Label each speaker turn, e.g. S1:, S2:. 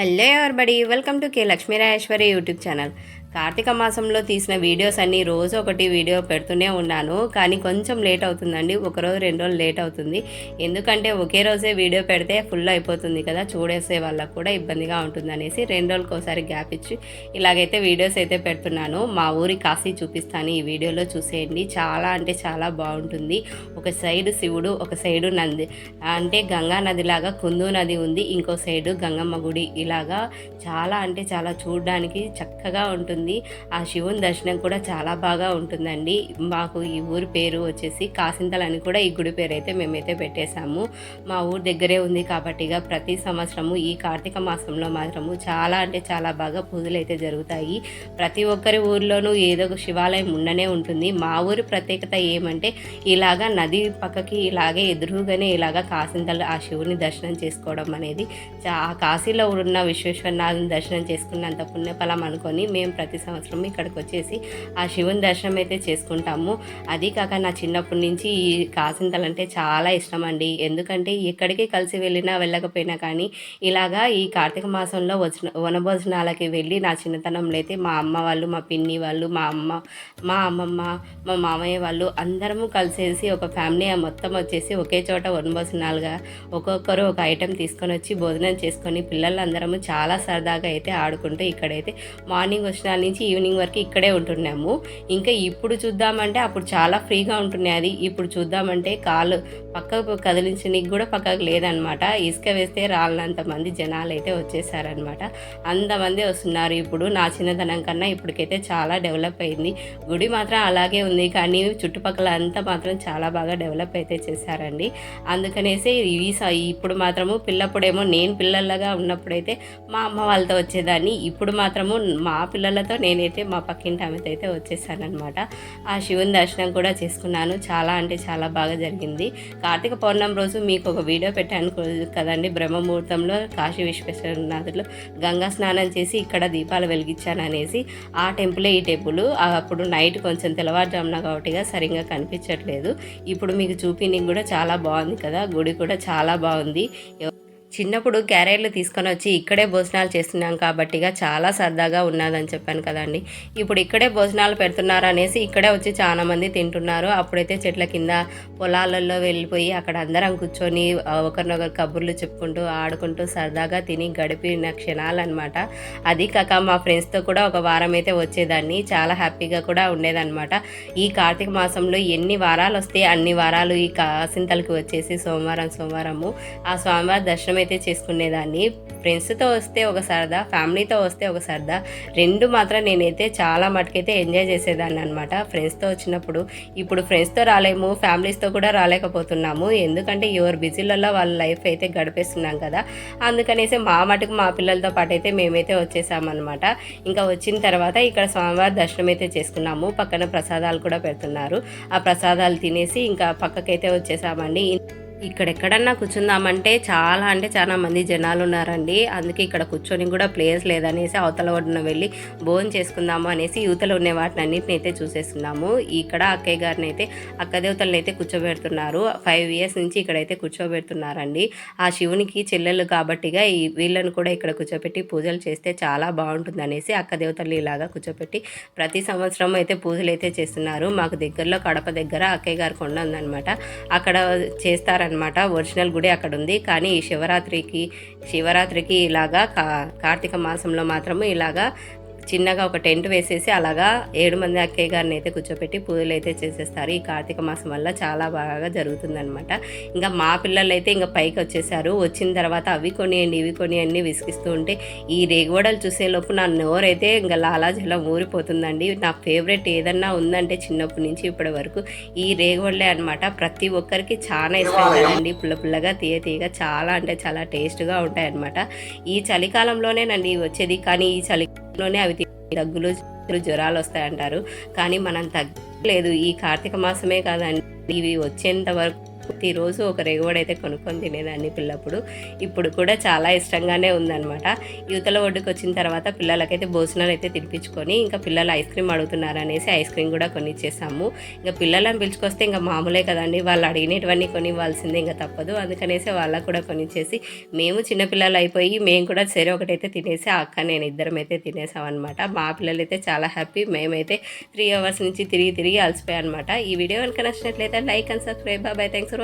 S1: Hello everybody welcome to K Lakshmi Rajeshwari YouTube channel. Karthika మాసంలో తీసిన videos అన్నీ రోజు ఒకటి వీడియో పెడుతూనే ఉన్నాను. కానీ కొంచెం లేట్ అవుతుందండి. ఒక రోజు రెండు రోజులు లేట్ అవుతుంది. ఎందుకంటే ఒకే రోజే వీడియో పెడితే ఫుల్ అయిపోతుంది కదా. చూడేసే వాళ్ళకు కూడా ఇబ్బందిగా ఉంటుంది అనేసి రెండు రోజులకు ఒకసారి గ్యాప్ ఇచ్చి ఇలాగైతే వీడియోస్ అయితే పెడుతున్నాను. మా ఊరి కాశీ చూపిస్తాను ఈ వీడియోలో చూసేయండి. చాలా అంటే చాలా బాగుంటుంది. ఒక సైడ్ శివుడు ఒక సైడు నంది. అంటే గంగా నదిలాగా కుందు నది ఉంది. ఇంకో సైడు గంగమ్మ గుడి. ఇలాగా చాలా అంటే చాలా చూడడానికి చక్కగా ఉంటుంది. ఆ శివుని దర్శనం కూడా చాలా బాగా ఉంటుందండి. మాకు ఈ ఊరి పేరు వచ్చేసి కాసింతలు అని కూడా ఈ గుడి పేరు అయితే మేమైతే పెట్టేశాము. మా ఊరు దగ్గరే ఉంది కాబట్టి ప్రతి సంవత్సరము ఈ కార్తీక మాసంలో మాత్రము చాలా అంటే చాలా బాగా పూజలు అయితే జరుగుతాయి. ప్రతి ఒక్కరి ఊర్లోనూ ఏదో ఒక శివాలయం ఉండనే ఉంటుంది. మా ఊరి ప్రత్యేకత ఏమంటే ఇలాగా నది పక్కకి ఇలాగే ఎదురుగానే ఇలాగా కాసింతలు ఆ శివుని దర్శనం చేసుకోవడం అనేది. చా- ఆ కాశీలో ఉన్న విశ్వేశ్వరనాథుని దర్శనం చేసుకున్నంత పుణ్యఫలం అనుకొని మేము ప్రతి ప్రతి సంవత్సరం ఇక్కడికి వచ్చేసి ఆ శివుని దర్శనం అయితే చేసుకుంటాము. అది కాక నా చిన్నప్పటి నుంచి ఈ కాసింతలు అంటే చాలా ఇష్టం అండి ఎందుకంటే ఎక్కడికి కలిసి వెళ్ళినా వెళ్ళకపోయినా కానీ ఇలాగా ఈ కార్తీక మాసంలో వచ్చిన వనభోజనాలకి వెళ్ళి నా చిన్నతనంలో అయితే మా అమ్మ వాళ్ళు మా పిన్ని వాళ్ళు మా అమ్మ మా అమ్మమ్మ మా మామయ్య వాళ్ళు అందరము కలిసేసి ఒక ఫ్యామిలీ మొత్తం వచ్చేసి ఒకే చోట వనభోజనాలుగా ఒక్కొక్కరు ఒక ఐటెం తీసుకొని వచ్చి భోజనం చేసుకొని పిల్లలందరము చాలా సరదాగా అయితే ఆడుకుంటూ ఇక్కడైతే మార్నింగ్ వచ్చిన నుంచి ఈవినింగ్ వరకు ఇక్కడే ఉంటున్నాము. ఇంకా ఇప్పుడు చూద్దామంటే అప్పుడు చాలా ఫ్రీగా ఉంటున్నాయి అది. ఇప్పుడు చూద్దామంటే కాలు పక్కకు కదిలించడానికి కూడా పక్కకు లేదనమాట. ఇసుక వేస్తే రాళ్ళంత మంది జనాలు అయితే వచ్చేసారనమాట. అంతమంది వస్తున్నారు ఇప్పుడు. నా చిన్నతనం కన్నా ఇప్పటికైతే చాలా డెవలప్ అయింది. గుడి మాత్రం అలాగే ఉంది కానీ చుట్టుపక్కల అంతా మాత్రం చాలా బాగా డెవలప్ అయితే చేశారండి. అందుకనేసి ఈ స- ఇప్పుడు మాత్రము పిల్లప్పుడేమో నేను పిల్లలుగా ఉన్నప్పుడైతే మా అమ్మ వాళ్ళతో వచ్చేదాన్ని. ఇప్పుడు మాత్రము మా పిల్లలతో నేనైతే మా పక్కింటి ఆమెతో అయితే వచ్చేసానమాట ఆ శివుని దర్శనం కూడా చేసుకున్నాను. చాలా అంటే చాలా బాగా జరిగింది. కార్తీక పౌర్ణమి రోజు మీకు ఒక వీడియో పెట్టాను కదండి. బ్రహ్మముహూర్తంలో కాశీ విశ్వేశ్వరనాథులు గంగా స్నానం చేసి ఇక్కడ దీపాలు వెలిగించాను అనేసి ఆ టెంపులే ఈ టెంపుల్. అప్పుడు నైట్ కొంచెం తెల్లవారుజామున కాబట్టిగా సరిగ్గా కనిపించట్లేదు. ఇప్పుడు మీకు చూపినికి కూడా చాలా బాగుంది కదా. గుడి కూడా చాలా బాగుంది. చిన్నప్పుడు క్యారియర్లు తీసుకొని వచ్చి ఇక్కడే భోజనాలు చేస్తున్నాం కాబట్టిగా చాలా సరదాగా ఉన్నదని చెప్పాను కదండి. ఇప్పుడు ఇక్కడే భోజనాలు పెడుతున్నారు అనేసి ఇక్కడే వచ్చి చాలామంది తింటున్నారు. అప్పుడైతే చెట్ల కింద పొలాలలో వెళ్ళిపోయి అక్కడ అందరం కూర్చొని ఒకరినొకరు కబుర్లు చెప్పుకుంటూ ఆడుకుంటూ సరదాగా తిని గడిపిన క్షణాలు అనమాట అది కాక మా ఫ్రెండ్స్తో కూడా ఒక వారం అయితే వచ్చేదాన్ని. చాలా హ్యాపీగా కూడా ఉండేదన్నమాట. ఈ కార్తీక మాసంలో ఎన్ని వారాలు వస్తే అన్ని వారాలు ఈ కాసింతలకి వచ్చేసి సోమవారం సోమవారము ఆ స్వామివారి దర్శనం అయితే చేసుకునేదాన్ని ఫ్రెండ్స్తో వస్తే ఒక సరదా ఫ్యామిలీతో వస్తే ఒక సరదా రెండు మాత్రం నేనైతే చాలా మటుకైతే ఎంజాయ్ చేసేదాన్ని అనమాట ఫ్రెండ్స్తో వచ్చినప్పుడు ఇప్పుడు ఫ్రెండ్స్తో రాలేము ఫ్యామిలీస్తో కూడా రాలేకపోతున్నాము. ఎందుకంటే ఎవరు బిజీలలో వాళ్ళ లైఫ్ అయితే గడిపేస్తున్నాం కదా. అందుకనేసి మా మటుకు మా పిల్లలతో పాటు అయితే మేమైతే వచ్చేసామన్నమాట. ఇంకా వచ్చిన తర్వాత ఇక్కడ స్వామివారి దర్శనం అయితే చేసుకున్నాము. పక్కన ప్రసాదాలు కూడా పెడుతున్నారు. ఆ ప్రసాదాలు తినేసి ఇంకా పక్కకైతే వచ్చేసామండి. ఇక్కడెక్కడన్నా కూర్చుందామంటే చాలా అంటే చాలా మంది జనాలు ఉన్నారండి అందుకే ఇక్కడ కూర్చొని కూడా ప్లేస్ లేదనేసి అవతల ఒడ్డున వెళ్ళి భోజనం చేసుకుందాము అనేసి యువతలో ఉన్న వాటిని అన్నింటిని అయితే చూసేస్తున్నాము. ఇక్కడ అక్కయ్య గారిని అయితే అక్కదేవతలను అయితే కూర్చోబెడుతున్నారు. ఫైవ్ ఇయర్స్ నుంచి ఇక్కడైతే కూర్చోబెడుతున్నారండి. ఆ శివునికి చెల్లెలు కాబట్టిగా ఈ వీళ్ళను కూడా ఇక్కడ కూర్చోబెట్టి పూజలు చేస్తే చాలా బాగుంటుంది అనేసి అక్కదేవతలు ఇలాగా కూర్చోబెట్టి ప్రతి సంవత్సరం అయితే పూజలు అయితే చేస్తున్నారు. మాకు దగ్గరలో కడప దగ్గర అక్కయ్య గారి కొండ ఉందన్నమాట. అక్కడ అనమాట ఒరిజినల్ గుడి అక్కడ ఉంది కానీ ఈ శివరాత్రికి శివరాత్రికి ఇలాగా కా కార్తీక మాసంలో మాత్రము ఇలాగా చిన్నగా ఒక టెంట్ వేసేసి అలాగా ఏడు మంది అక్కయ్య గారిని అయితే కూర్చోపెట్టి పూజలు అయితే చేసేస్తారు. ఈ కార్తీక మాసం వల్ల చాలా బాగా జరుగుతుందన్నమాట. ఇంకా మా పిల్లలు అయితే ఇంకా పైకి వచ్చేసారు. వచ్చిన తర్వాత అవి కొనియండి ఇవి కొనియండి విసిగిస్తూ ఉంటే ఈ రేగువడలు చూసేలోపు నా నోరైతే ఇంకా లాలాజలం ఊరిపోతుందండి. నా ఫేవరెట్ ఏదన్నా ఉందంటే చిన్నప్పటి నుంచి ఇప్పటి వరకు ఈ రేగువడలే అనమాట ప్రతి ఒక్కరికి చాలా ఇష్టం కదండి. పుల్ల పుల్లగా తీయ తీయగా చాలా అంటే చాలా టేస్ట్గా ఉంటాయి అనమాట ఈ చలికాలంలోనేనండి వచ్చేది. కానీ ఈ లోనే అవి దగ్గులు జ్వరాలు వస్తాయంటారు. కానీ మనం తగ్గలేదు. ఈ కార్తీక మాసమే కాదండి. ఇవి వచ్చేంత వరకు ప్రతిరోజు ఒక రేగువడ కొనుక్కొని తినేదాన్ని పిల్లప్పుడు. ఇప్పుడు కూడా చాలా ఇష్టంగానే ఉందన్నమాట. యువతల ఒడ్డుకు వచ్చిన తర్వాత పిల్లలకైతే భోజనాలు అయితే తినిపించుకొని ఇంకా పిల్లలు ఐస్ క్రీమ్ అడుగుతున్నారు అనేసి ఐస్ క్రీమ్ కూడా కొనిచ్చేసాము. ఇంకా పిల్లలను పిలుచుకొస్తే ఇంకా మామూలే కదండి. వాళ్ళు అడిగినటువన్నీ కొనివ్వాల్సిందే ఇంకా తప్పదు. అందుకనేసి వాళ్ళకు కూడా కొనిచ్చేసి మేము చిన్నపిల్లలు అయిపోయి మేము కూడా సరే ఒకటైతే తినేసి అక్క నేను ఇద్దరం అయితే తినేసామన్నమాట. మా పిల్లలు అయితే చాలా హ్యాపీ. మేమైతే త్రీ అవర్స్ నుంచి తిరిగి తిరిగి అలసిపోయాయి అనమాట ఈ వీడియో కనుక నచ్చినట్లయితే like and subscribe. Bye thanks